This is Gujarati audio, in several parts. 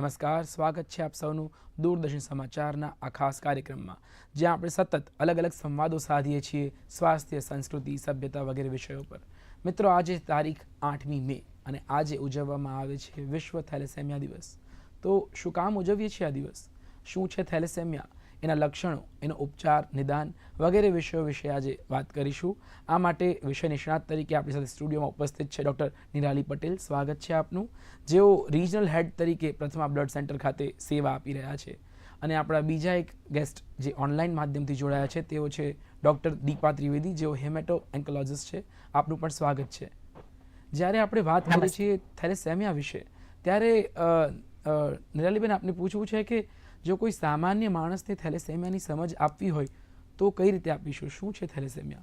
નમસ્કાર, સ્વાગત છે આપ સૌનું દૂરદર્શન સમાચારના આ ખાસ કાર્યક્રમમાં, જ્યાં આપણે સતત અલગ અલગ સંવાદો સાધીએ છીએ સ્વાસ્થ્ય, સંસ્કૃતિ, સભ્યતા વગેરે વિષયો પર. મિત્રો, આજે તારીખ આઠમી મે અને આજે ઉજવવામાં આવે છે વિશ્વ થેલેસેમિયા દિવસ. તો શું કામ ઉજવીએ છીએ આ દિવસ? શું છે થેલેસેમિયા? એના લક્ષણો એનો ઉપચાર નિદાન વગેરે વિષયો વિશે આજે વાત કરીશું. આ માટે વિષય નિષ્ણાત તરીકે આપણી સાથે સ્ટુડિયોમાં ઉપસ્થિત છે ડૉક્ટર નિરાલી પટેલ. સ્વાગત છે આપનું. જેઓ રિજનલ હેડ તરીકે પ્રથમા બ્લડ સેન્ટર ખાતે સેવા આપી રહ્યા છે. અને આપણા બીજા એક ગેસ્ટ જે ઓનલાઈન માધ્યમથી જોડાયા છે તેઓ છે ડૉક્ટર દીપા ત્રિવેદી જેઓ હેમેટો એન્કોલોજિસ્ટ છે. આપનું પણ સ્વાગત છે. જ્યારે આપણે વાત કરીએ છીએ થેલેસેમિયા વિશે ત્યારે નિરાલીબેન આપને પૂછવું છે કે જો કોઈ સામાન્ય માણસને થેલેસેમિયાની સમજ આપવી હોય, તો કઈ રીતે આપીશું? શું છે થેલેસેમિયા?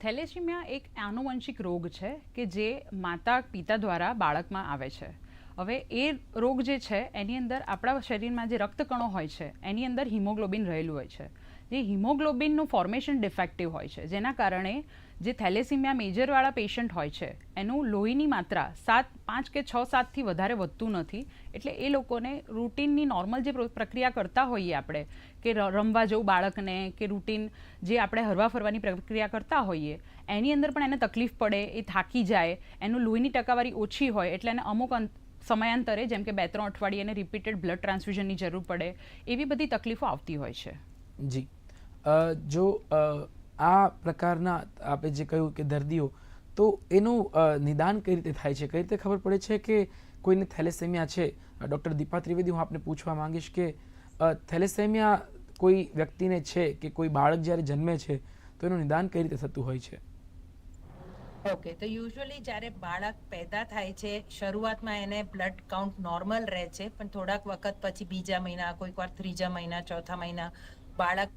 થેલેસેમિયા એક આનુવંશિક રોગ છે કે જે માતા પિતા દ્વારા બાળકમાં આવે છે. હવે એ રોગ જે છે, એની અંદર આપણા શરીરમાં જે રક્તકણો હોય છે, એની અંદર હિમોગ્લોબિન રહેલું હોય છે. જે હિમોગ્લોબિનનું ફોર્મેશન ડિફેક્ટિવ હોય છે, જેના કારણે જે થેલેસીમિયા મેજરવાળા પેશન્ટ હોય છે, એનું લોહીની માત્રા સાત, પાંચ કે છ, સાતથી વધારે વધતું નથી. એટલે એ લોકોને રૂટીનની નોર્મલ જે પ્ર- પ્રક્રિયા કરતા હોઈએ આપણે, કે રમવા જવું બાળકને, કે રૂટીન જે આપણે હરવા ફરવાની પ્રક્રિયા કરતા હોઈએ, એની અંદર પણ એને તકલીફ પડે, એ થાકી જાય, એનું લોહીની ટકાવારી ઓછી હોય, એટલે એને અમુક સમયાંતરે, જેમ કે બે, ત્રણ અઠવાડિયે એને રિપીટેડ બ્લડ ટ્રાન્સફ્યુઝનની જરૂર પડે, એવી બધી તકલીફો આવતી હોય છે. જી. જો આ પ્રકારના આપણે જે કહ્યું કે દર્દીઓ, તો એનું નિદાન કઈ રીતે થાય છે? કઈ રીતે ખબર પડે છે કે કોઈને થેલેસેમિયા છે? ડૉક્ટર દીપા ત્રિવેદી, હું આપને પૂછવા માંગીશ કે થેલેસેમિયા કોઈ વ્યક્તિને છે કે કોઈ બાળક જ્યારે જન્મે છે, તો એનું નિદાન કઈ રીતે થતું હોય છે? ઓકે, તો યુઝ્યુઅલી જ્યારે બાળક પેદા થાય છે, શરૂઆતમાં એને બ્લડ કાઉન્ટ નોર્મલ રહે છે, પણ થોડાક વખત પછી બીજા મહિના, કોઈક વાર ત્રીજા મહિના, ચોથા મહિના, બાળક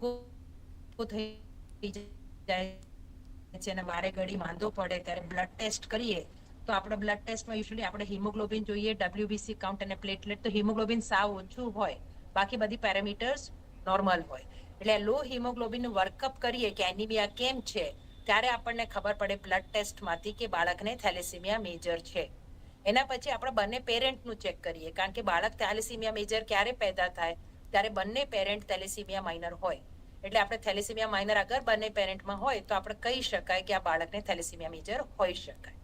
થઈ જાય છે અને વારે ઘડી માંદો પડે ત્યારે બ્લડ ટેસ્ટ કરીએ, તો આપણે બ્લડ ટેસ્ટમાં યુઝ્યુઅલી આપણે હિમોગ્લોબિન જોઈએ ડબ્લ્યુબીસી કાઉન્ટ અને પ્લેટલેટ તો હિમોગ્લોબિન સાવ ઓછું હોય, બાકી બધી પેરામીટર્સ નોર્મલ હોય. એટલે લો હિમોગ્લોબિનનું વર્કઅપ કરીએ કે એનિમિયા કેમ છે, ત્યારે આપણને ખબર પડે બ્લડ ટેસ્ટમાંથી કે બાળકને થેલેસીમિયા મેજર છે. એના પછી આપણે બંને પેરેન્ટનું ચેક કરીએ, કારણ કે બાળક થેલેસીમિયા મેજર ક્યારે પેદા થાય ત્યારે બંને પેરેન્ટ થેલેસીમિયા માઇનર હોય. એટલે આપણે થેલેસીમિયા માઇનર અગર બંને પેરેન્ટમાં હોય, તો આપણે કહી શકાય કે આ બાળકને થેલેસીમિયા મેજર હોઈ શકાય.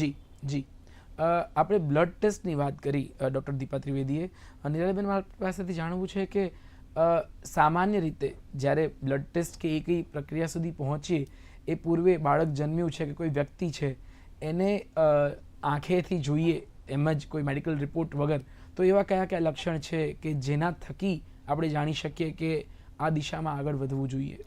જી જી. આપણે બ્લડ ટેસ્ટની વાત કરી ડૉક્ટર દીપા ત્રિવેદીએ. અને નિરાલીબેન મારી પાસેથી જાણવું છે કે સામાન્ય રીતે જ્યારે બ્લડ ટેસ્ટ કે એ કઈ પ્રક્રિયા સુધી પહોંચીએ, એ પૂર્વે બાળક જન્મ્યું છે કે કોઈ વ્યક્તિ છે, એને આંખેથી જોઈએ એમ જ કોઈ મેડિકલ રિપોર્ટ વગર તો એવા કયા કયા લક્ષણ છે કે જેના થકી આપણે જાણી શકીએ કે આ દિશામાં આગળ વધવું જોઈએ?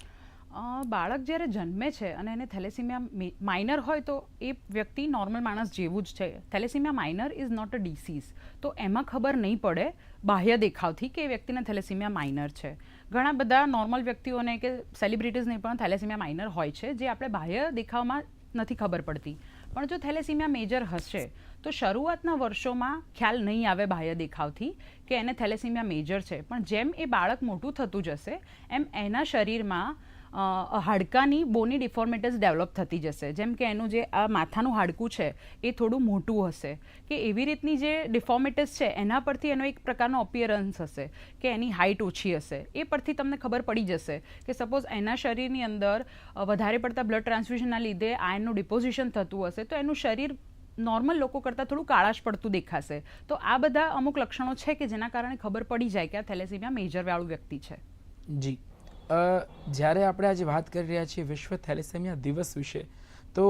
બાળક જ્યારે જન્મે છે અને એને થેલેસીમિયા માઇનર હોય તો એ વ્યક્તિ નોર્મલ માણસ જેવું જ છે. Thalassemia minor is not a disease તો એમાં ખબર નહીં પડે બાહ્ય દેખાવથી કે એ વ્યક્તિને થેલેસીમિયા માઇનર છે. ઘણા બધા નોર્મલ વ્યક્તિઓને કે સેલિબ્રિટીઝને પણ થેલેસીમિયા માઇનર હોય છે, જે આપણે બાહ્ય દેખાવમાં નથી ખબર પડતી. પણ જો થેલેસીમિયા મેજર હશે, તો શરૂઆતના વર્ષોમાં ખ્યાલ નહીં આવે બાહ્ય દેખાવથી કે એને થેલેસીમિયા મેજર છે. પણ જેમ એ બાળક મોટું થતું જશે, એમ એના શરીરમાં હાડકાની બોની ડિફોર્મેટીસ ડેવલપ થતી જશે. જેમ કે એનું જે આ માથાનું હાડકું છે, એ થોડું મોટું હશે. કે એવી રીતની જે ડિફોર્મેટીસ છે, એના પરથી એનો એક પ્રકારનો અપિયરન્સ હશે કે એની હાઇટ ઓછી હશે. એ પરથી તમને ખબર પડી જશે કે સપોઝ એના શરીરની અંદર વધારે પડતા બ્લડ ટ્રાન્સફ્યુઝનના લીધે આયનનું ડિપોઝિશન થતું હશે, તો એનું શરીર નોર્મલ લોકો કરતાં થોડું કાળાશ પડતું દેખાશે. તો આ બધા અમુક લક્ષણો છે કે જેના કારણે ખબર પડી જાય કે આ થેલેસીમિયા મેજરવાળું વ્યક્તિ છે. જી. જ્યારે આપણે આજે વાત કરી રહ્યા છીએ વિશ્વ થેલેસેમિયા દિવસ વિશે, તો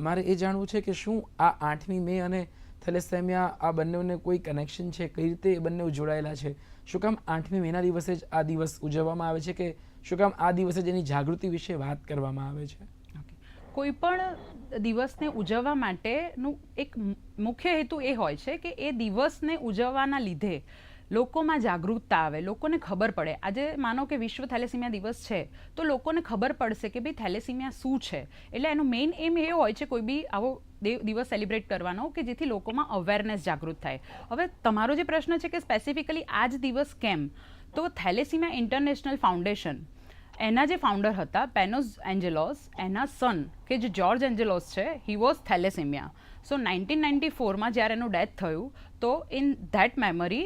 મારે એ જાણવું છે કે શું આ આઠમી મે અને થેલેસેમિયા આ બંનેને કોઈ કનેક્શન છે? કઈ રીતે એ બંને જોડાયેલા છે? શું કામ આઠમી મેના દિવસે જ આ દિવસ ઉજવવામાં આવે છે કે શું કામ આ દિવસે જ એની જાગૃતિ વિશે વાત કરવામાં આવે છે? કોઈ પણ દિવસને ઉજવવા માટેનું એક મુખ્ય હેતુ એ હોય છે કે એ દિવસને ઉજવવાના લીધે લોકોમાં જાગૃતતા આવે, લોકોને ખબર પડે. આજે માનો કે વિશ્વ થેલેસીમિયા દિવસ છે, તો લોકોને ખબર પડશે કે ભાઈ થેલેસીમિયા શું છે? એટલે એનો મેઇન એમ એ હોય છે કોઈ બી આવો દિવસ સેલિબ્રેટ કરવાનો કે જેથી લોકોમાં અવેરનેસ જાગૃત થાય. હવે તમારો જે પ્રશ્ન છે કે સ્પેસિફિકલી આ જ દિવસ કેમ? તો થેલેસીમિયા ઇન્ટરનેશનલ ફાઉન્ડેશન એના જે ફાઉન્ડર હતા પેનોસ એન્જેલોસ એના સન કે જે જોર્જ એન્જેલોસ છે he was thalassemia. So nineteen ninety ફોરમાં જ્યારે એનું ડેથ થયું, તો in that memory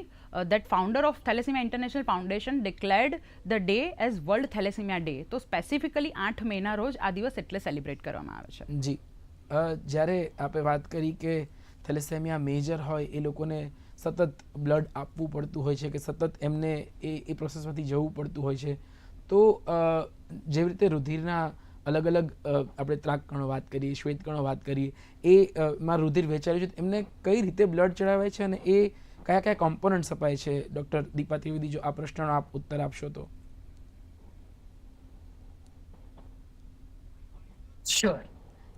that founder of thalassemia international foundation declared the day as world thalassemia day તો સ્પેસિફિકલી આઠ મેના રોજ આ દિવસ એટલે સેલિબ્રેટ કરવામાં આવે છે. જી. જ્યારે આપણે વાત કરી કે થેલેસેમિયા મેજર હોય, એ લોકોને સતત બ્લડ આપવું પડતું હોય છે કે સતત એમને એ એ પ્રોસેસમાંથી જવું પડતું હોય છે, તો જેવી રીતે રુધિરના અલગ અલગ આપણે ત્રાકકણો વાત કરીએ, શ્વેતકણો વાત કરીએ, એ મારા રુધિર વેચાયું છે એમને કઈ રીતે બ્લડ ચડાવાય છે અને એ કયા કયા કોમ્પોનન્ટ્સ અપાય છે? ડૉક્ટર દીપા ત્રિવેદી, જો આ પ્રશ્નનો આપ ઉત્તર આપશો તો. શ્યોર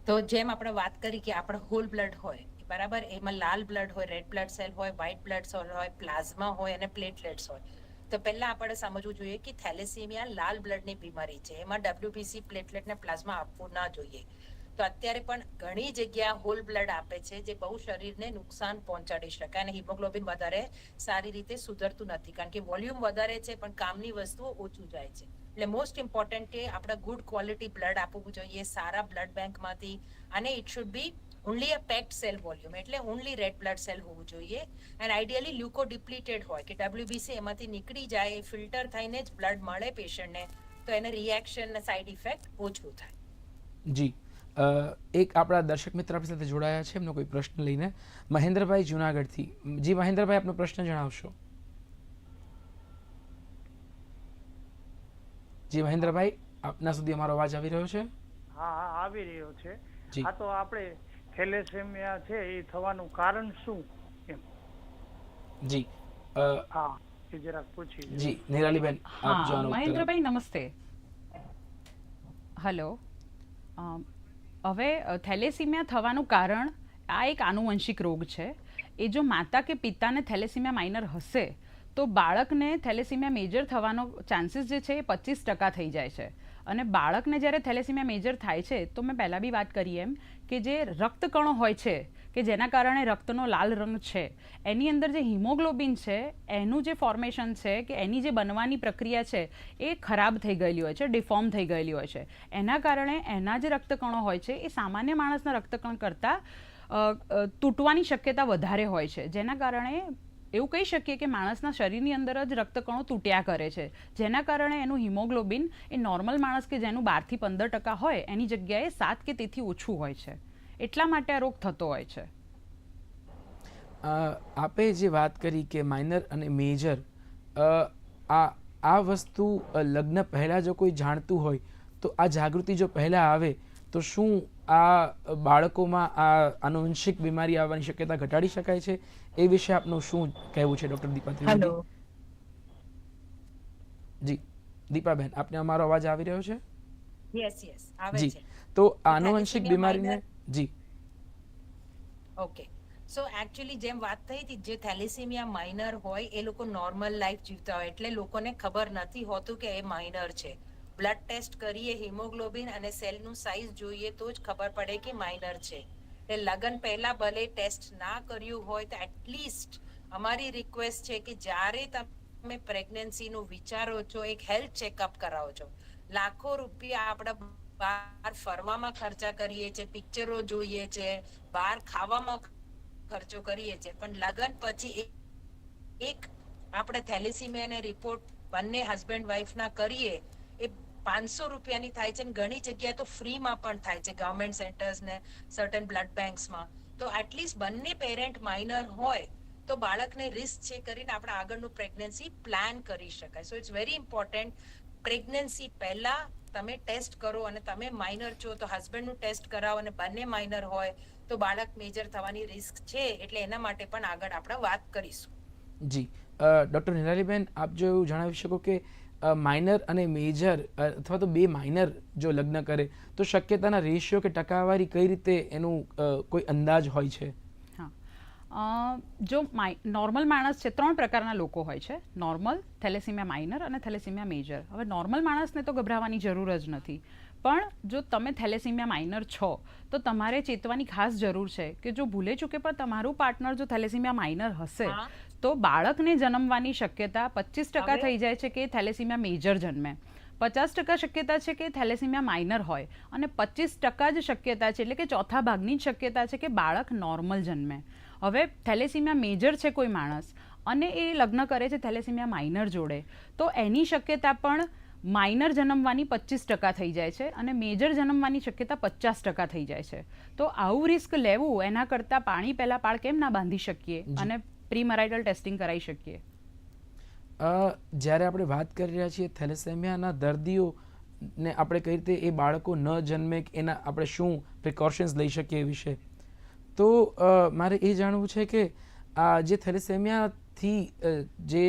તો જેમ આપણે વાત કરી કે આપણે હોલ બ્લડ હોય, બરાબર? એમાં લાલ બ્લડ હોય રેડ બ્લડ સેલ હોય વ્હાઇટ બ્લડ સેલ હોય પ્લાઝમા હોય અને પ્લેટલેટ્સ હોય. તો પહેલા આપણે સમજવું જોઈએ કે થેલેસીમિયા લાલ બ્લડની બીમારી છે. એમાં ડબ્લ્યુબીસી પ્લેટલેટ ને પ્લાઝમા આપવું ના જોઈએ. તો અત્યારે પણ ઘણી જગ્યા હોલ બ્લડ આપે છે જે બહુ શરીરને નુકસાન પહોંચાડી શકાય અને હિમોગ્લોબિન વધારે સારી રીતે સુધરતું નથી. કારણ કે વોલ્યુમ વધારે છે, પણ કામની વસ્તુઓ ઓછું જાય છે. એટલે મોસ્ટ ઇમ્પોર્ટન્ટ કે આપણે ગુડ ક્વોલિટી બ્લડ આપવું જોઈએ, સારા બ્લડ બેંકમાંથી અને it should be only a packed cell volume એટલે ઓનલી રેડ બ્લડ સેલ હોવું જોઈએ. એન્ડ આઈડિયલી લ્યુકો ડિપ્લીટેડ હોય કે ડબ્લ્યુબીસી એમાંથી નીકળી જાય ફિલ્ટર થઈને જ બ્લડ મળે પેશન્ટને, તો એને રિએક્શન સાઇડ ઇફેક્ટ ઓછું થાય. જી. એક આપણા દર્શક મિત્ર આપણી સાથે જોડાયા છે એમનો કોઈ પ્રશ્ન લઈને. મહેન્દ્રભાઈ જુનાગઢથી. જી મહેન્દ્રભાઈ આપનો પ્રશ્ન જણાવશો. જી મહેન્દ્રભાઈ આપના સુધી અમારો અવાજ આવી રહ્યો છે? હા હા આવી રહ્યો છે. આ તો આપણે થેલેસેમિયા છે એ થવાનું કારણ શું? એમ. જી. હા એ જરા પૂછી જી નિરાલીબેન આપ જો હા આનો ઉત્તર. આપો. મહેન્દ્રભાઈ નમસ્તે. હેલો. હવે થેલેસીમિયા થવાનું કારણ આ એક આનુવંશિક રોગ છે. એ જો માતા કે પિતાને થેલેસીમિયા માઇનર હશે, તો બાળકને થેલેસીમિયા મેજર થવાનો ચાન્સીસ જે છે એ પચીસ ટકા થઈ જાય છે. અને બાળકને જ્યારે થેલેસીમિયા મેજર થાય છે, તો મેં પહેલાં બી વાત કરી એમ કે જે રક્તકણો હોય છે કે જેના કારણે રક્તનો લાલ રંગ છે. એની અંદર જે હિમોગ્લોબિન છે, એનું જે ફોર્મેશન છે કે એની જે બનવાની પ્રક્રિયા છે, એ ખરાબ થઈ ગયેલી હોય છે ડિફોર્મ થઈ ગયેલી હોય છે. એના કારણે એના જે રક્તકણો હોય છે, એ સામાન્ય માણસના રક્તકણ કરતાં તૂટવાની શક્યતા વધારે હોય છે. જેના કારણે એવું કહી શકીએ કે માણસના શરીરની અંદર જ રક્તકણો તૂટ્યા કરે છે. જેના કારણે એનું હિમોગ્લોબિન એ નોર્મલ માણસ કે જેનું બારથી પંદર ટકા હોય, એની જગ્યાએ સાત કે તેથી ઓછું હોય છે. એટલા માટે આ રોગ થતો હોય છે? આપે જે વાત કરી કે માઇનર અને મેજર આ આ વસ્તુ લગ્ન પહેલાં જો કોઈ જાણતું હોય તો આ જાગૃતિ જો પહેલાં આવે તો શું આ બાળકોમાં આ આનુવંશિક બીમારી આવવાની શક્યતા ઘટાડી શકાય છે? એ વિશે આપનું શું કહેવું છે ડૉક્ટર દીપા ત્રિવેદી જી. દીપાબેન આપને અમારો અવાજ આવી રહ્યો છે? યસ યસ આવે જી. છે. તો આનુવંશિક બીમારીને જી. ઓકે સો એકચ્યુઅલી જેમ વાત થઈ હતી, જે થેલેસેમિયા માઇનર હોય, એ લોકો નોર્મલ લાઈફ જીવતા હોય. એટલે લોકોને ખબર નથી હોતું કે એ માઇનર છે. બ્લડ ટેસ્ટ કરીએ હિમોગ્લોબિન અને સેલનું સાઇઝ જોઈએ, તો જ ખબર પડે કે માઇનર છે. એટલે લગન પહેલા ભલે ટેસ્ટ ના કર્યું હોય, તો એટલીસ્ટ અમારી રિક્વેસ્ટ છે કે જ્યારે તમે પ્રેગ્નન્સીનું વિચારો છો, એક હેલ્થ ચેકઅપ કરાવો છો. લાખો રૂપિયા આપણે બહાર ફરવામાં ખર્ચા કરીએ છીએ પિક્ચરો જોઈએ છે બહાર ખાવામાં ખર્ચો કરીએ છીએ પણ લગન પછી એક આપણે અને રિપોર્ટ બંને હસબન્ડ વાઈફ ના કરીએ, એ પાંચસો રૂપિયાની થાય છે અને ઘણી જગ્યાએ તો ફ્રીમાં પણ થાય છે ગવર્મેન્ટ સેન્ટર્સ ને સર્ટન બ્લડ બેંક્સમાં તો એટલીસ્ટ બંને પેરેન્ટ માઇનર હોય તો બાળકને રિસ્ક છે કરીને આપણે આગળનું પ્રેગ્નન્સી પ્લાન કરી શકાય. So it's very important pregnancy પહેલા તમે ટેસ્ટ કરો અને તમે માઇનર છો તો હસબન્ડનું ટેસ્ટ કરાવો અને બંને માઇનર હોય તો બાળક મેજર થવાની રિસ્ક છે એટલે એના માટે પણ આગળ આપણે વાત કરીશું. જી. ડૉક્ટર નિરાલીબેન, આપ જો એવું જણાવી શકો કે માઇનર અને મેજર અથવા તો બે માઇનર જો લગ્ન કરે તો શક્યતાના રેશિયો કે ટકાવારી કઈ રીતે એનું કોઈ અંદાજ હોય છે? જો નોર્મલ માણસ છે ત્રણ પ્રકારના લોકો હોય છે. નોર્મલ થેલેસીમિયા માઇનર અને થેલેસીમિયા મેજર. હવે નોર્મલ માણસને તો ગભરાવાની જરૂર જ નથી. પણ જો તમે થેલેસીમિયા માઇનર છો તો તમારે ચેતવાની ખાસ જરૂર છે કે જો ભૂલે ચૂકે પણ તમારું પાર્ટનર જો થેલેસીમિયા માઇનર હશે તો બાળકને જન્મવાની શક્યતા પચીસ ટકા થઈ જાય છે કે થેલેસીમિયા મેજર જન્મે. પચાસ ટકા શક્યતા છે કે થેલેસીમિયા માઇનર હોય અને પચીસ ટકા જ શક્યતા છે એટલે કે ચોથા ભાગની જ શક્યતા છે કે બાળક નોર્મલ જન્મે. હવે થેલેસીમિયા મેજર છે કોઈ માણસ અને એ લગ્ન કરે છે થેલેસીમિયા માઇનર જોડે તો એની શક્યતા પણ માઇનર જન્મવાની પચીસ ટકા થઈ જાય છે અને મેજર જન્મવાની શક્યતા પચાસ ટકા થઈ જાય છે. તો આવું રિસ્ક લેવું એના કરતાં પાણી પહેલાં પાળ કેમ ના બાંધી શકીએ અને પ્રી મરાઇટલ ટેસ્ટિંગ કરાવી શકીએ જ્યારે આપણે વાત કરી રહ્યા છીએ થેલેસેમિયાના દર્દીઓને આપણે કઈ રીતે એ બાળકો ન જન્મે કે એના આપણે શું પ્રિકોશન્સ લઈ શકીએ એ વિશે? તો મારે એ જાણવું છે કે આ જે થેલેસેમિયાથી જે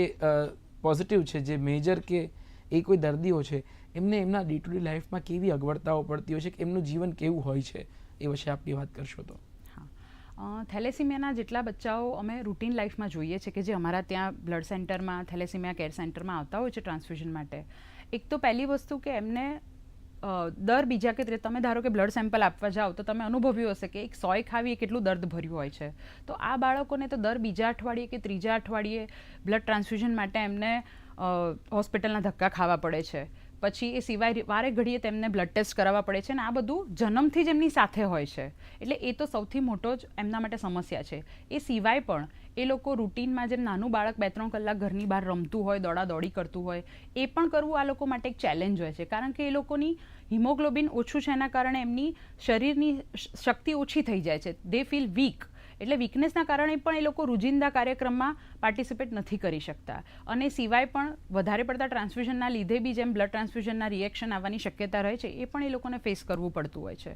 પોઝિટિવ છે, જે મેજર કે એ કોઈ દર્દીઓ છે, એમને એમના ડે ટુ ડે લાઈફમાં કેવી અગવડતાઓ પડતી હોય છે કે એમનું જીવન કેવું હોય છે, એ વિશે આપની વાત કરશો તો. થેલેસીમિયાના જેટલા બચ્ચાઓ અમે રૂટીન લાઈફમાં જોઈએ છે કે જે અમારા ત્યાં બ્લડ સેન્ટરમાં થેલેસીમિયા કેર સેન્ટરમાં આવતા હોય છે ટ્રાન્સફ્યુઝન માટે, એક તો પહેલી વસ્તુ કે એમને દર બીજા કે તમે ધારો કે બ્લડ સેમ્પલ આપવા જાઓ, તો તમે અનુભવ્યું હશે કે એક સોય ખાવી એ કેટલું દર્દ ભર્યું હોય છે. તો આ બાળકોને તો દર બીજા અઠવાડિયે કે ત્રીજા અઠવાડિયે બ્લડ ટ્રાન્સફ્યુઝન માટે એમને હોસ્પિટલના ધક્કા ખાવા પડે છે. પછી એ સિવાય વારે ઘડીએ તેમને બ્લડ ટેસ્ટ કરાવવા પડે છે અને આ બધું જન્મથી જ એમની સાથે હોય છે. એટલે એ તો સૌથી મોટો જ એમના માટે સમસ્યા છે. એ સિવાય પણ એ લોકો રૂટીનમાં જેમ નાનું બાળક બે ત્રણ કલાક ઘરની બહાર રમતું હોય દોડા દોડી કરતું હોય, એ પણ કરવું આ લોકો માટે એક ચેલેન્જ હોય છે. કારણ કે એ લોકોની હિમોગ્લોબિન ઓછું છે એના કારણે એમની શરીરની શક્તિ ઓછી થઈ જાય છે. દે ફીલ વીક એટલે વીકનેસના કારણે પણ એ લોકો રોજિંદા કાર્યક્રમમાં પાર્ટિસિપેટ નથી કરી શકતા. અને સિવાય પણ વધારે પડતા ટ્રાન્સફ્યુઝનના લીધે બી જેમ બ્લડ ટ્રાન્સફ્યુઝનના રિએક્શન આવવાની શક્યતા રહે છે, એ પણ એ લોકોને ફેસ કરવું પડતું હોય છે.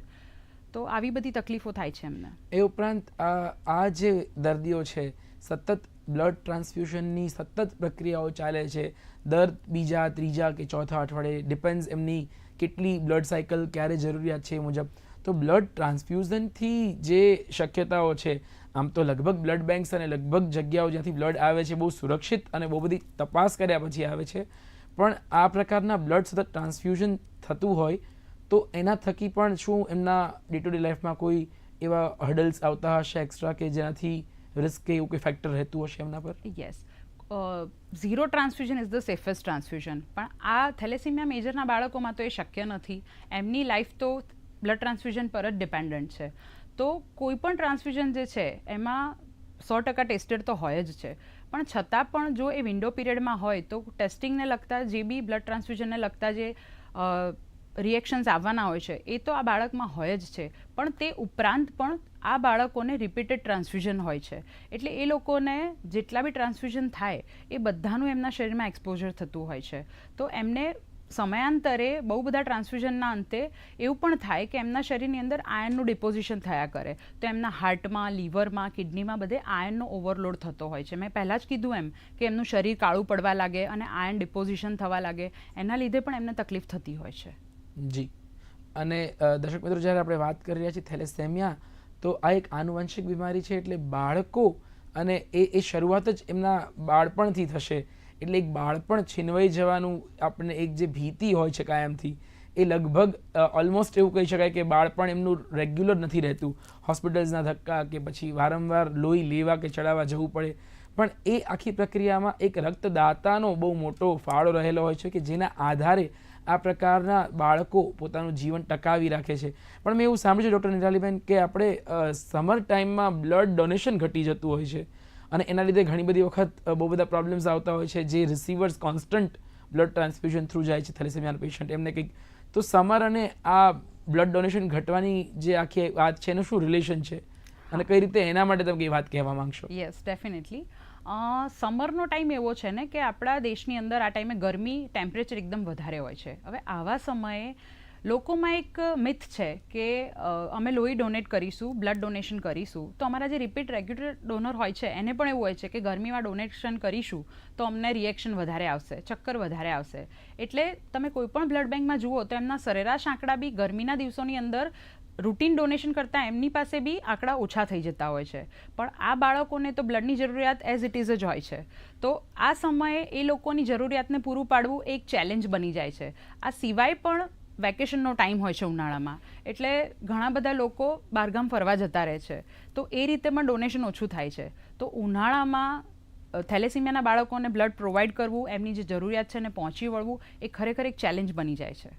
તો આવી બધી તકલીફો થાય છે એમને. એ ઉપરાંત આ જે દર્દીઓ છે, સતત બ્લડ ટ્રાન્સફ્યુશનની સતત પ્રક્રિયાઓ ચાલે છે. દર બીજા, ત્રીજા કે ચોથા અઠવાડિયે ડિપેન્ડ્સ એમની કેટલી બ્લડ સાયકલ ક્યારે જરૂરિયાત છે એ મુજબ. તો બ્લડ ટ્રાન્સફ્યુઝનથી જે શક્યતાઓ છે, આમ તો લગભગ બ્લડ બેંક્સ અને લગભગ જગ્યાઓ જ્યાંથી બ્લડ આવે છે, બહુ સુરક્ષિત અને બહુ બધી તપાસ કર્યા પછી આવે છે. પણ આ પ્રકારના બ્લડ સતત ટ્રાન્સફ્યુઝન થતું હોય તો એના થકી પણ શું એમના ડે ટુ ડે લાઈફમાં કોઈ એવા હર્ડલ્સ આવતા હશે એક્સ્ટ્રા કે જેનાથી રિસ્ક કે એવું કોઈ ફેક્ટર રહેતું હશે એમના પર? Yes zero transfusion is the safest transfusion પણ આ થેલેસીમિયા મેજરના બાળકોમાં તો એ શક્ય નથી. એમની લાઈફ તો બ્લડ ટ્રાન્સફ્યુઝન પર જ ડિપેન્ડન્ટ છે. તો કોઈ પણ ટ્રાન્સફ્યુઝન જે છે, એમાં સો ટકા ટેસ્ટેડ તો હોય જ છે. પણ છતાં પણ જો એ વિન્ડો પીરિયડમાં હોય તો ટેસ્ટિંગને લગતા જે બી બ્લડ ટ્રાન્સફ્યુઝનને લગતા જે રિએક્શન્સ આવવાના હોય છે, એ તો આ બાળકમાં હોય જ છે. પણ તે ઉપરાંત પણ આ બાળકોને રિપીટેડ ટ્રાન્સફ્યુઝન હોય છે. એટલે એ લોકોને જેટલા બી ટ્રાન્સફ્યુઝન થાય, એ બધાનું એમના શરીરમાં એક્સપોઝર થતું હોય છે. તો એમને સમયાંતરે બહુ બધા ટ્રાન્સફ્યુઝનના અંતે એવું પણ થાય કે એમના શરીરની અંદર આયર્નનું ડિપોઝિશન થયા કરે. તો એમના હાર્ટમાં લીવરમાં કિડનીમાં બધે આયર્નનો ઓવરલોડ થતો હોય છે. મેં પહેલાં જ કીધું એમ કે એમનું શરીર કાળું પડવા લાગે અને આયર્ન ડિપોઝિશન થવા લાગે. એના લીધે પણ એમને તકલીફ થતી હોય છે. જી. અને દર્શક મિત્રો, જ્યારે આપણે વાત કરી રહ્યા છીએ થેલેસેમિયા, તો આ એક આનુવંશિક બીમારી છે એટલે બાળકો અને એ એ શરૂઆત જ એમના બાળપણથી થશે. એટલે એક બાળપણ છીનવાઈ જવાનું આપણને એક જે ભીતિ હોય છે કાયમથી, એ લગભગ ઓલમોસ્ટ એવું કહી શકાય કે બાળપણ એમનું રેગ્યુલર નથી રહેતું. હોસ્પિટલ્સના ધક્કા કે પછી વારંવાર લોહી લેવા કે ચડાવવા જવું પડે. પણ એ આખી પ્રક્રિયામાં એક રક્તદાતાનો બહુ મોટો ફાળો રહેલો હોય છે કે જેના આધારે આ પ્રકારના બાળકો પોતાનું જીવન ટકાવી રાખે છે. પણ મેં એવું સાંભળ્યું છે, ડૉક્ટર નિરાલીબેન, કે આપણે સમર ટાઈમમાં બ્લડ ડોનેશન ઘટી જતું હોય છે. અને એના લીધે ઘણી બધી વખત બહુ બધા પ્રોબ્લેમ્સ આવતા હોય છે, જે receivers constant blood transfusion through જાય છે થેલેસેમિયા પેશન્ટ એમને કંઈક. તો સમર અને આ બ્લડ ડોનેશન ઘટવાની જે આખી વાત છે, એનું શું રિલેશન છે? અને કઈ રીતે એના માટે તમે કઈ વાત કહેવા માંગશો? યસ ડેફિનેટલી સમરનો ટાઈમ એવો છે ને કે આપણા દેશની અંદર આ ટાઈમે ગરમી ટેમ્પરેચર એકદમ વધારે હોય છે. હવે આવા સમયે લોકોમાં એક મિથ છે કે અમે લોહી ડોનેટ કરીશું, બ્લડ ડોનેશન કરીશું. તો અમારા જે રિપીટ રેગ્યુલર ડોનર હોય છે, એને પણ એવું હોય છે કે ગરમીમાં ડોનેશન કરીશું તો અમને રિએક્શન વધારે આવશે, ચક્કર વધારે આવશે. એટલે તમે કોઈ પણ બ્લડ બેંકમાં જુઓ તો એમના સરેરાશ આંકડા બી ગરમીના દિવસોની અંદર રૂટીન ડોનેશન કરતાં એમની પાસે બી આંકડા ઓછા થઈ જતા હોય છે. પણ આ બાળકોને તો બ્લડની જરૂરિયાત એઝ ઇટ ઇઝ જ હોય છે. તો આ સમયે એ લોકોની જરૂરિયાતને પૂરું પાડવું એક ચેલેન્જ બની જાય છે. આ સિવાય પણ વેકેશનનો ટાઈમ હોય છે ઉનાળામાં. એટલે ઘણા બધા લોકો બહારગામ ફરવા જતા રહે છે. તો એ રીતે પણ ડોનેશન ઓછું થાય છે. તો ઉનાળામાં થેલેસીમિયાના બાળકોને બ્લડ પ્રોવાઈડ કરવું, એમની જે જરૂરિયાત છે એને પહોંચી વળવું, એ ખરેખર એક ચેલેન્જ બની જાય છે.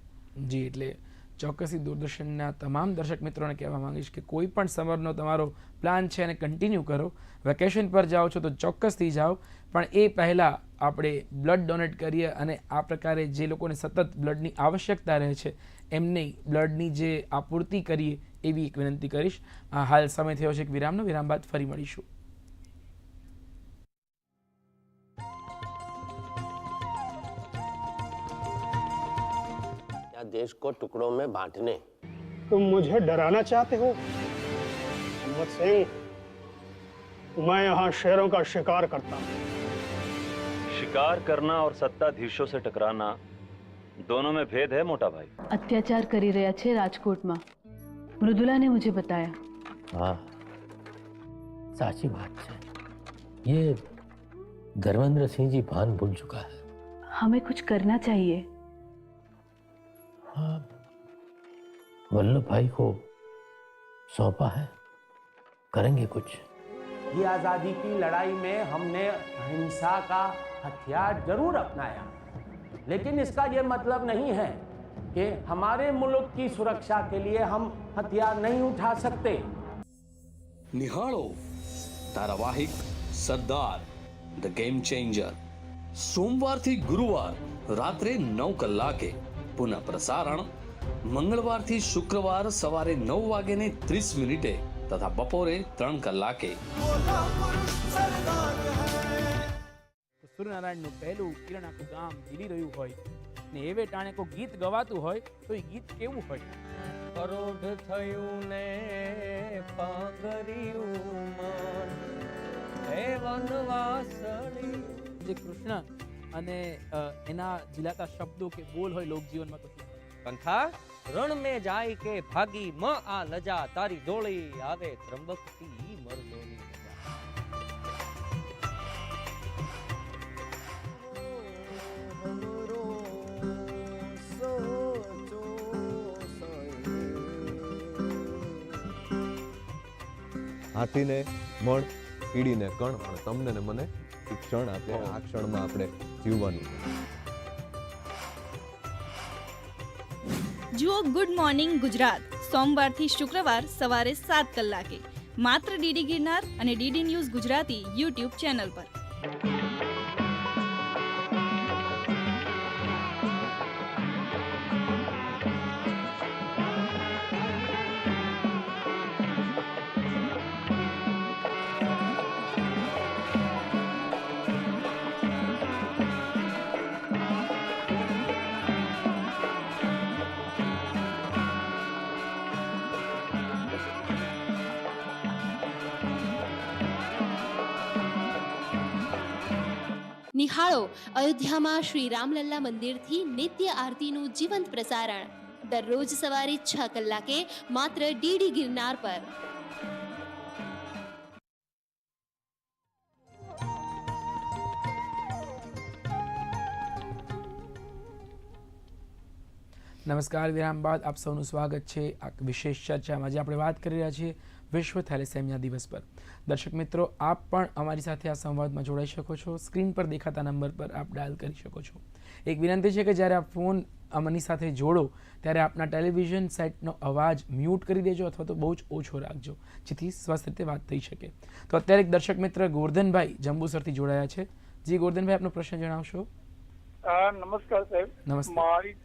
જી, એટલે ચોક્કસથી દૂરદર્શનના તમામ દર્શક મિત્રોને કહેવા માંગીશ કે કોઈ પણ સમરનો તમારો પ્લાન છે એને કન્ટિન્યુ કરો. વેકેશન પર જાઓ છો તો ચોક્કસથી જાઓ. પણ એ પહેલાં આપણે બ્લડ ડોનેટ કરીએ અને આ પ્રકારે જે લોકોને સતત બ્લડની આવશ્યકતા રહે છે, એમને બ્લડની જે આપૂર્તિ કરીએ એવી એક વિનંતી કરીશ. હાલ સમય થયો છે એક વિરામનો. વિરામ બાદ ફરી મળીશું. देश को टुकड़ों में बांटने। तुम मुझे डराना चाहते हो? हिम्मत सिंह मैं यहाँ शेरों का शिकार करता हूँ। शिकार करना और सत्ताधीशों से टकराना दोनों में भेद है मोटा भाई। अत्याचार કરી राजकोट में। मृदुला ने मुझे बताया। हाँ साची बात है। ये धर्मेंद्र सिंह जी भान भूल चुका है। हमें कुछ करना चाहिए। वल्लभ भाई को सौंपा है करेंगे कुछ ये आज़ादी की लड़ाई में हमने अहिंसा का हथियार जरूर अपनाया लेकिन इसका ये मतलब नहीं है कि हमारे मुल्क की सुरक्षा के लिए हम हथियार नहीं उठा सकते નિહાળો ધારાવાહિક સરદાર ધ ગેમ ચેન્જર સોમવારથી ગુરુવાર રાત્રે નવ કલાકે પુનઃ પ્રસારણ મંગળવારથી શુક્રવાર સવારે નવ વાગે ને ત્રીસ મિનિટે તથા બપોરે ત્રણ કલાકે. સૂર્યનારાયણનું પહેલું કિરણ આખું ગામ જીલી રહ્યું હોય ને એવે ટાણે કોઈ ગીત ગવાતું હોય તો એ ગીત કેવું હોય? પરોઢ થયું ને પાગર્યું મન હે વનવાસળી. જે કૃષ્ણ અને એના ઝીલાતા શબ્દો કે બોલ હોય લોકજીવનમાં તો? કંથા રણ મે જાય કે ભાગી મ આ લજા તારી ડોળી આવે ત્રંબકતી મરદોની મજા. હાથીને મણ કીડીને કણ અને તમને ને મને એક ક્ષણ આપે આ ક્ષણમાં આપણે જીવવાનું જુઓ ગુડ મોર્નિંગ ગુજરાત. સોમવારથી શુક્રવાર સવારે સાત કલાકે. માત્ર ડીડી ગિરનાર અને DD news Gujarati YouTube channel પર. નિહાળો. અયોધ્યામાં શ્રી રામલલ્લા મંદિરથી નિત્ય આરતીનું જીવંત પ્રસારણ. દરરોજ સવારે છ કલાકે માત્ર ડીડી ગિરનાર પર. નમસ્કાર, વિરામ બાદ આપ સૌનું સ્વાગત છે. આ વિશેષ ચર્ચામાં જે આપણે વાત કરી રહ્યા છીએ વિશ્વ થેલેસેમિયા દિવસ પર. દર્શક મિત્રો આપ પણ અમારી સાથે આ સંવાદમાં જોડાઈ શકો છો. સ્ક્રીન પર દેખાતા નંબર પર આપ ડાયલ કરી શકો છો. એક વિનંતી છે કે જ્યારે આપ ફોન અમારી સાથે જોડો ત્યારે આપના ટેલિવિઝન સેટનો અવાજ મ્યુટ કરી દેજો અથવા તો બહુ જ ઓછો રાખજો જેથી સ્વસ્થ રીતે વાત થઈ શકે. તો અત્યારે એક દર્શક મિત્ર ગોરધનભાઈ જંબુસરથી જોડાયા છે. જી ગોરધનભાઈ આપનો પ્રશ્ન જણાવશો? નમસ્કાર સાહેબ. નમસ્તે. મારી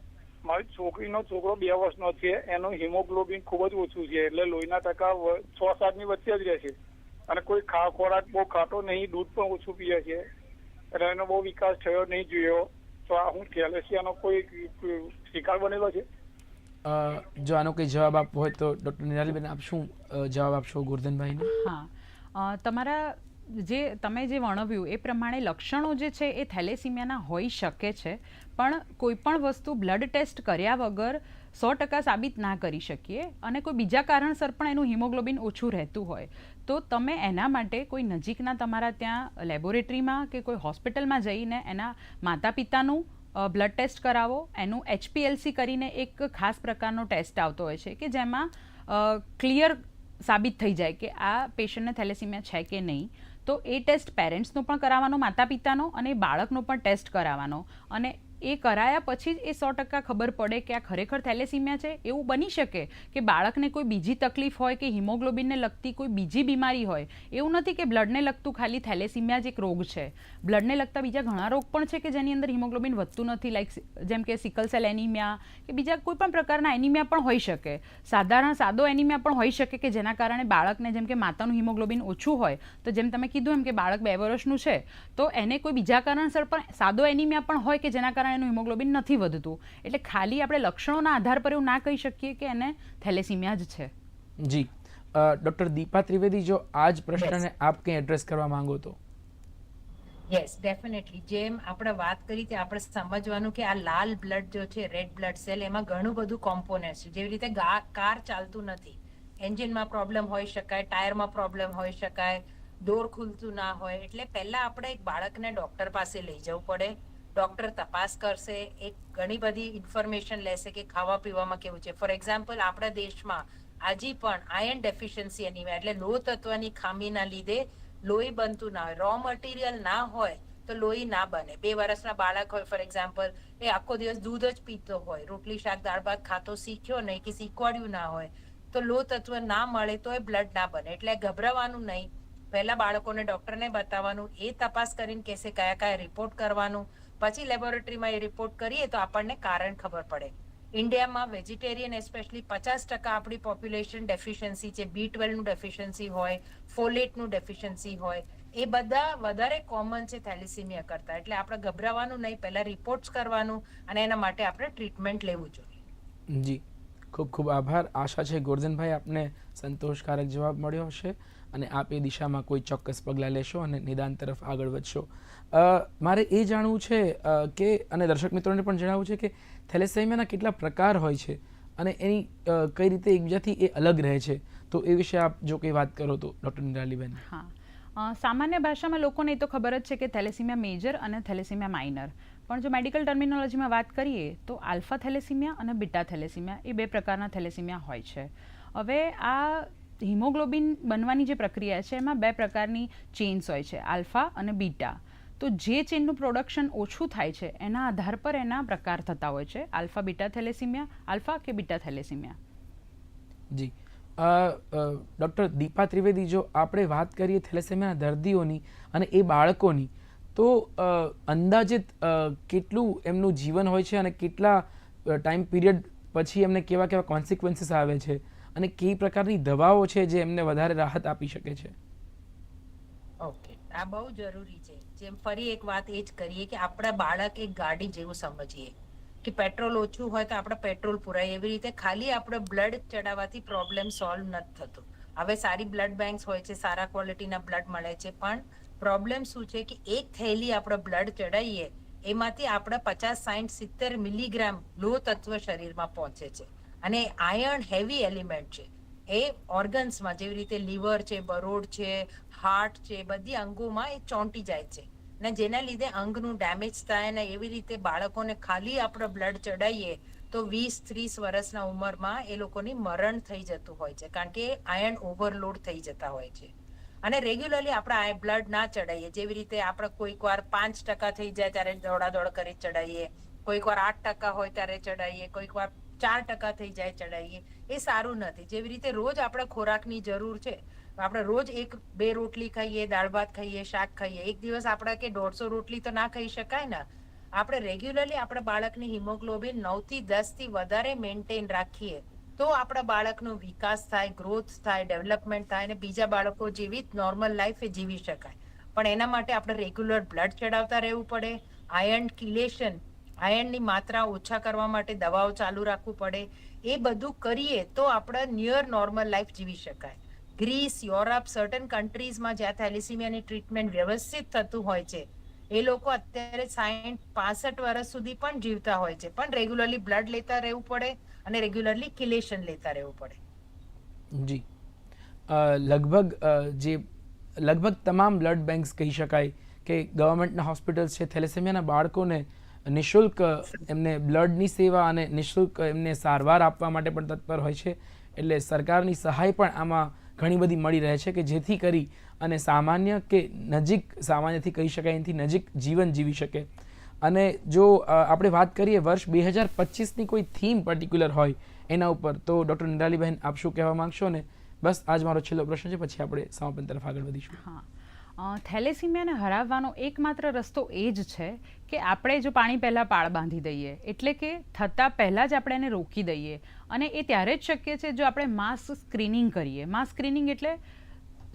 મારી છોકરીનો છોકરો બે વર્ષનો છે એનું હિમોગ્લોબિન ખૂબ જ ઓછું છે એટલે લોહીના ટકા છ સાતની વચ્ચે જ રહે છે. અને કોઈ ખા ખોરાક બહુ ખાતો નહીં દૂધ પણ ઓછું પીએ છે. એટલે એનો બહુ વિકાસ થયો નહીં જોયો. તો આ હું કેલેસિયાનો કોઈ શિકાર બનેલો છે? અ, જો આનો કોઈ જવાબ આપવો હોય તો ડૉક્ટર નિરાલીબેન આપ શું જવાબ આપશો ગોરધનભાઈને? હા. તમારા જે તમે જે વર્ણવ્યું એ પ્રમાણે લક્ષણો જે છે એ થેલેસીમિયાના હોઈ શકે છે. પણ કોઈ પણ વસ્તુ બ્લડ ટેસ્ટ કર્યા વગર સો ટકા સાબિત ના કરી શકીએ અને કોઈ બીજા કારણસર પણ એનું હિમોગ્લોબિન ઓછું રહેતું હોય. તો તમે એના માટે કોઈ નજીકના તમારા ત્યાં લેબોરેટરીમાં કે કોઈ હોસ્પિટલમાં જઈને એના માતા પિતાનું બ્લડ ટેસ્ટ કરાવો. એનું એચપીએલસી કરીને એક ખાસ પ્રકારનો ટેસ્ટ આવતો હોય છે કે જેમાં ક્લિયર સાબિત થઈ જાય કે આ પેશન્ટને થેલેસીમિયા છે કે નહીં. તો એ ટેસ્ટ પેરેન્ટ્સનો પણ કરાવવાનો માતા પિતાનો અને બાળકનો પણ ટેસ્ટ કરાવવાનો. અને એ કરાયા પછી જ એ સો ટકા ખબર પડે કે આ ખરેખર થેલેસીમિયા છે. એવું બની શકે કે બાળકને કોઈ બીજી તકલીફ હોય કે હિમોગ્લોબિનને લગતી કોઈ બીજી બીમારી હોય. એવું નથી કે બ્લડને લગતું ખાલી થેલેસીમિયા જ એક રોગ છે. બ્લડને લગતા બીજા ઘણા રોગ પણ છે કે જેની અંદર હિમોગ્લોબિન વધતું નથી લાઈક જેમ કે સિકલ સેલ એનિમિયા કે બીજા કોઈ પણ પ્રકારના એનિમિયા પણ હોઈ શકે. સાધારણ સાદો એનિમિયા પણ હોઈ શકે કે જેના કારણે બાળકને જેમ કે માતાનું હિમોગ્લોબિન ઓછું હોય, તો જેમ તમે કીધું એમ કે બાળક બે વર્ષનું છે, તો એને કોઈ બીજા કારણસર પણ સાદો એનિમિયા પણ હોય કે જેના કારણે એનું હિમોગ્લોબિન નથી વધતું. એટલે ખાલી આપણે લક્ષણોના આધાર પર એવું ના કહી શકીએ કે એને થેલેસીમિયા જ છે. જી. ડૉક્ટર દીપા ત્રિવેદી જો આ જ પ્રશ્નને આપ કંઈ એડ્રેસ કરવા માંગો તો? યસ ડેફિનેટલી જેમ આપણે વાત કરી તે આપણે સમજવાનું કે આ લાલ બ્લડ જો છે રેડ બ્લડ સેલ એમાં ઘણું બધું કોમ્પોનન્ટ છે. જેવી રીતે કાર ચાલતું નથી. એન્જિનમાં પ્રોબ્લેમ હોઈ શકાય ટાયરમાં પ્રોબ્લેમ હોઈ શકાય ડોર ખુલતું ના હોય. એટલે પહેલા આપણે એક બાળકને ડોક્ટર પાસે લઈ જવું પડે. ડોક્ટર તપાસ કરશે એક ઘણી બધી ઇન્ફોર્મેશન લેશે કે ખાવા પીવામાં કેવું છે. ફોર એક્ઝામ્પલ આપણા દેશમાં હજી પણ આયર્ન ડેફિશિયન્સી એની એટલે લોહ તત્વની ખામીના લીધે લોહી બનતું ના હોય. રો મટીરિયલ ના હોય તો લોહી ના બને. બે વર્ષના બાળક હોય ફોર એક્ઝામ્પલ એ આખો દિવસ દૂધ જ પીતો હોય, રોટલી, શાક, દાળ, ભાત ખાતો શીખ્યો નહીં કે શીખવાડ્યું ના હોય, તો લોહ તત્વ ના મળે તો એ બ્લડ ના બને. એટલે ગભરાવાનું નહીં. પહેલા બાળકોને ડોક્ટરને બતાવવાનું, એ તપાસ કરીને કહેશે કયા કયા રિપોર્ટ કરવાનું પછી લેબોરેટરીમાં એ રિપોર્ટ કરીએ તો આપણને કારણ ખબર પડે. ઇન્ડિયામાં વેજીટેરિયન એસ્પેશલી પચાસ ટકા આપણી પોપ્યુલેશન ડેફિશિયન્સી છે બી ટ્વેલ્વનું ડેફિશિયન્સી હોય ફોલેટનું ડેફિશિયન્સી હોય, એ બધા વધારે કોમન છે થેલિસીમિયા કરતા. એટલે આપણે ગભરાવાનું નહીં, પહેલાં રિપોર્ટ્સ કરવાનું અને એના માટે આપણે ટ્રીટમેન્ટ લેવું જોઈએ. જી. ખૂબ ખૂબ આભાર. આશા છે ગોરધનભાઈ આપને સંતોષકારક જવાબ મળ્યો હશે. અને આપ એ દિશામાં કોઈ ચોક્કસ પગલાં લેશો અને નિદાન તરફ આગળ વધશો. મારે એ જાણવું છે કે, અને દર્શક મિત્રોને પણ જણાવવું છે કે થેલેસેમિયાના કેટલા પ્રકાર હોય છે અને એની કઈ રીતે એકબીજાથી એ અલગ રહે છે. તો એ વિશે આપ જો કંઈ વાત કરો તો, ડૉક્ટર નિરાલીબેન. હા. સામાન્ય ભાષામાં લોકોને એ તો ખબર જ છે કે થેલેસીમિયા મેજર અને થેલેસીમિયા માઇનર. પણ જો મેડિકલ ટર્મિનોલોજીમાં વાત કરીએ તો આલ્ફા થેલેસીમિયા અને બીટા થેલેસીમિયા એ બે પ્રકારના થેલેસીમિયા હોય છે. હવે આ હિમોગ્લોબિન બનવાની જે પ્રક્રિયા છે, એમાં બે પ્રકારની ચેન્સ હોય છે, આલ્ફા અને બીટા. તો જે ચેનનું પ્રોડક્શન ઓછું થાય છે, એના આધાર પર એના પ્રકાર થતા હોય છે, આલ્ફા, બીટા, થેલેસીમિયા, આલ્ફા કે બીટા, થેલેસીમિયા. જી. ડૉક્ટર દીપા ત્રિવેદી, જો આપણે વાત કરીએ થેલેસેમિયાના દર્દીઓની અને એ બાળકોની, તો અંદાજિત કેટલું એમનું જીવન હોય છે અને કેટલા ટાઈમ પીરિયડ પછી એમને કેવા કેવા કોન્સિક્વન્સીસ આવે છે? અને કઈ પ્રકારની દવાઓ છે જે એમને વધારે રાહત આપી શકે છે? ઓકે. આ બહુ જરૂરી છે. જેમ ફરી એક વાત એ જ કરીએ કે આપણા બાળક એક ગાડી જેવું સમજીએ કે પેટ્રોલ ઓછું હોય તો આપણે પેટ્રોલ પુરાય. એવી રીતે ખાલી આપણે બ્લડ ચડાવવાથી પ્રોબ્લેમ સોલ્વ નથી થતો. હવે સારી બ્લડ બેંક્સ હોય છે, સારા ક્વોલિટીના બ્લડ મળે છે, પણ પ્રોબ્લેમ શું છે કે એક થેલી આપણે બ્લડ ચડાવીએ એમાંથી આપણે પચાસ સાઠ સિત્તેર મિલીગ્રામ લોહ તત્વ શરીરમાં પહોંચે છે. અને આયર્ન હેવી એલિમેન્ટ છે. એ ઓર્ગન્સમાં જેવી રીતે લીવર છે, બરોડ છે હાર્ટ છે, બધી અંગોમાં એ ચોંટી જાય છે. ને જેના લીધે અંગનું ડેમેજ થાય ને એવી રીતે બાળકોને ખાલી આપણે બ્લડ ચડાવીએ તો વીસ, ત્રીસ વર્ષના ઉંમરમાં એ લોકોની મરણ થઈ જતું હોય છે. કારણ કે આયર્ન ઓવરલોડ થઈ જતા હોય છે. અને રેગ્યુલરલી આપણે બ્લડ ના ચડાવીએ જેવી રીતે આપણે કોઈક વાર પાંચ ટકા થઈ જાય ત્યારે દોડાદોડ કરી ચડાવીએ કોઈક વાર આઠ ટકા હોય ત્યારે ચડાવીએ કોઈક વાર ચાર ટકા થઈ જાય ચડાવીએ એ સારું નથી. જેવી રીતે રોજ આપણે ખોરાકની જરૂર છે. આપણે રોજ એક, બે રોટલી ખાઈએ, દાળ ભાત ખાઈએ, શાક ખાઈએ, એક દિવસ આપણે કે દોઢસો રોટલી તો ના ખાઈ શકાય ને. આપણે રેગ્યુલરલી આપણા બાળકની હિમોગ્લોબિન નવથી થી વધારે મેન્ટેન રાખીએ, તો આપણા બાળકનો વિકાસ થાય ગ્રોથ થાય ડેવલપમેન્ટ થાય અને બીજા બાળકો જેવી નોર્મલ લાઈફ જીવી શકાય. પણ એના માટે આપણે રેગ્યુલર બ્લડ ચડાવતા રહેવું પડે આયર્ન કિલેશન આયર્નની માત્રા ઓછા કરવા માટે દવાઓ ચાલુ રાખવું પડે. એ બધું કરીએ તો આપણે નિયર નોર્મલ લાઈફ જીવી શકાય. ગ્રીસ યુરોપ સર્ટન કન્ટ્રીઝમાં જ્યાં થેલિસીમિયાની ટ્રીટમેન્ટ વ્યવસ્થિત થતું હોય છે, એ લોકો અત્યારે સાઠ પાસઠ વર્ષ સુધી પણ જીવતા હોય છે. પણ રેગ્યુલરલી બ્લડ લેતા રહેવું પડે અને રેગ્યુલરલી કિલેશન લેતા રહેવું પડે. જી. લગભગ જે, લગભગ તમામ બ્લડ બેંક્સ કહી શકાય કે ગવર્મેન્ટના હોસ્પિટલ્સ છે થેલેસેમિયાના બાળકોને નિઃશુલ્ક એમને બ્લડની સેવા અને નિઃશુલ્ક એમને સારવાર આપવા માટે પણ તત્પર હોય છે. એટલે સરકારની સહાય પણ આમાં ઘણી બધી મળી રહે છે કે જેથી કરી અને સામાન્ય કે નજીક, સામાન્યથી કહી શકાય, એનાથી નજીક જીવન જીવી શકે. અને જો આપણે વાત કરીએ વર્ષ બે હજાર પચીસની કોઈ થીમ પર્ટિક્યુલર હોય એના ઉપર, તો ડૉક્ટર નિરાલીબહેન આપ શું કહેવા માંગશો ને? બસ, આજ મારો છેલ્લો પ્રશ્ન છે, પછી આપણે સમાપન તરફ આગળ વધીશું. હા. થેલેસીમિયાને હરાવવાનો એકમાત્ર રસ્તો એ જ છે કે આપણે જો પાણી પહેલાં પાળ બાંધી દઈએ, એટલે કે થતાં પહેલાં જ આપણે એને રોકી દઈએ. અને એ ત્યારે જ શક્ય છે જો આપણે માસ સ્ક્રીનિંગ કરીએ. માસ સ્ક્રીનિંગ એટલે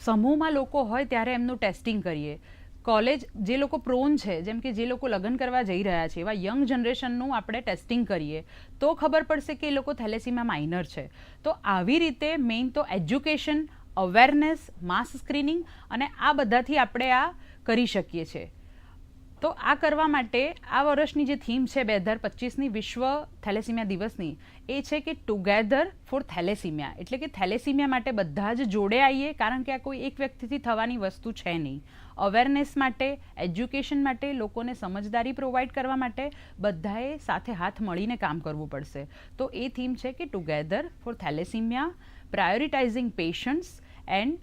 સમૂહમાં લોકો હોય ત્યારે એમનું ટેસ્ટિંગ કરીએ. કોલેજ જે લોકો પ્રોન છે, જેમ કે જે લોકો લગ્ન કરવા જઈ રહ્યા છે, એવા યંગ જનરેશનનું આપણે ટેસ્ટિંગ કરીએ, તો ખબર પડશે કે એ લોકો થેલેસીમાં માઇનર છે. તો આવી રીતે મેઇન તો એજ્યુકેશન, અવેરનેસ, માસ સ્ક્રીનિંગ અને આ બધાથી આપણે આ કરી શકીએ છીએ. તો આ કરવા માટે આ વર્ષની જે થીમ છે બે હજાર પચીસની વિશ્વ થેલેસીમિયા દિવસની, એ છે કે ટુગેધર ફોર થેલેસીમિયા એટલે કે થેલેસીમિયા માટે બધા જ જોડે આવીએ કારણ કે આ કોઈ એક વ્યક્તિથી થવાની વસ્તુ છે નહીં. અવેરનેસ માટે એજ્યુકેશન માટે, લોકોને સમજદારી પ્રોવાઈડ કરવા માટે બધાએ સાથે હાથ મળીને કામ કરવું પડશે. તો એ થીમ છે કે together for thalassemia prioritising patients and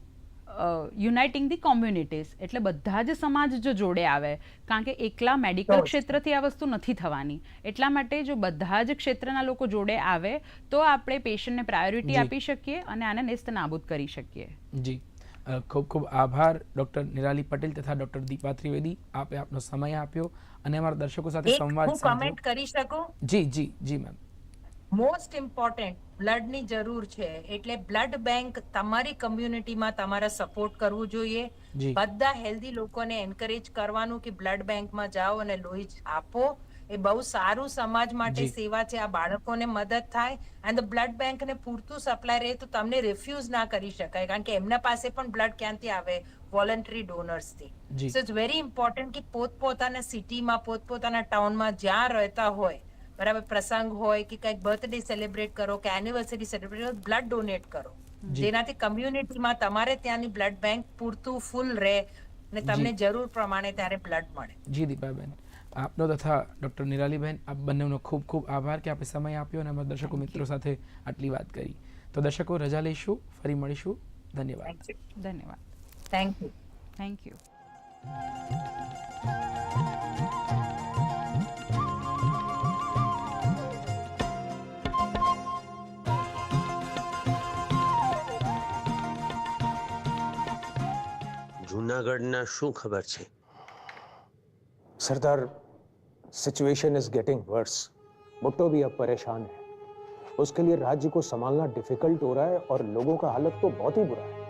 uniting the communities એટલે બધા જ સમાજ જો જોડે આવે કારણ કે એકલા મેડિકલ ક્ષેત્રથી આ વસ્તુ નથી થવાની. એટલા માટે જો બધા જ ક્ષેત્રના લોકો જોડે આવે તો આપણે પેશન્ટને પ્રાયોરિટી આપી શકીએ અને આને નેસ્ત નાબૂદ કરી શકીએ. જી. ખૂબ ખૂબ આભાર ડૉક્ટર નિરાલી પટેલ તથા ડૉક્ટર દીપા ત્રિવેદી. આપે આપનો સમય આપ્યો અને અમારા દર્શકો સાથે સંવાદ કમેન્ટ કરી શકું? જી જી જી મેમ મોસ્ટ ઇમ્પોર્ટન્ટ બ્લડની જરૂર છે. એટલે બ્લડ બેંક તમારી કમ્યુનિટીમાં તમારે સપોર્ટ કરવું જોઈએ. બધા હેલ્ધી લોકોને એન્કરેજ કરવાનું કે બ્લડ બેંકમાં જાઓ અને લોહી આપો. એ બહુ સારું સમાજ માટે સેવા છે. આ બાળકોને મદદ થાય. અને બ્લડ બેંકને પૂરતું સપ્લાય રહે તો તમને રિફ્યુઝ ના કરી શકાય. કારણ કે એમના પાસે પણ બ્લડ ક્યાંથી આવે? વોલન્ટરી ડોનર્સથી. સો ઇટ્સ વેરી ઇમ્પોર્ટન્ટ કે પોતપોતાના સિટીમાં પોતપોતાના ટાઉનમાં જ્યાં રહેતા હોય બરાબર પ્રસંગ હોય કે કંઈક બર્થડે સેલિબ્રેટ કરો કે એનિવર્સરી સેલિબ્રેટ કરો બ્લડ ડોનેટ કરો. જેનાથી કમ્યુનિટીમાં તમારે ત્યાંની બ્લડ બેંક પૂરતું ફૂલ રહે અને તમને જરૂર પ્રમાણે ત્યારે બ્લડ મળે. જી દીપાબેન. આપનો તથા ડૉક્ટર નિરાલીબેન આપ બંનેનો ખૂબ ખૂબ આભાર કે આપે સમય આપ્યો અને અમારા દર્શકો મિત્રો સાથે આટલી વાત કરી. તો દર્શકો રજા લઈશું ફરી મળીશું. ધન્યવાદ. ધન્યવાદ. થેન્ક યુ થેન્ક યુ જુનાગઢના શું ખબર છે Sardar situation is getting worse Bhutto भी अब परेशान है उसके लिए राज्य को संभालना डिफिकल्ट हो रहा है और लोगों का हालत तो बहुत ही बुरा है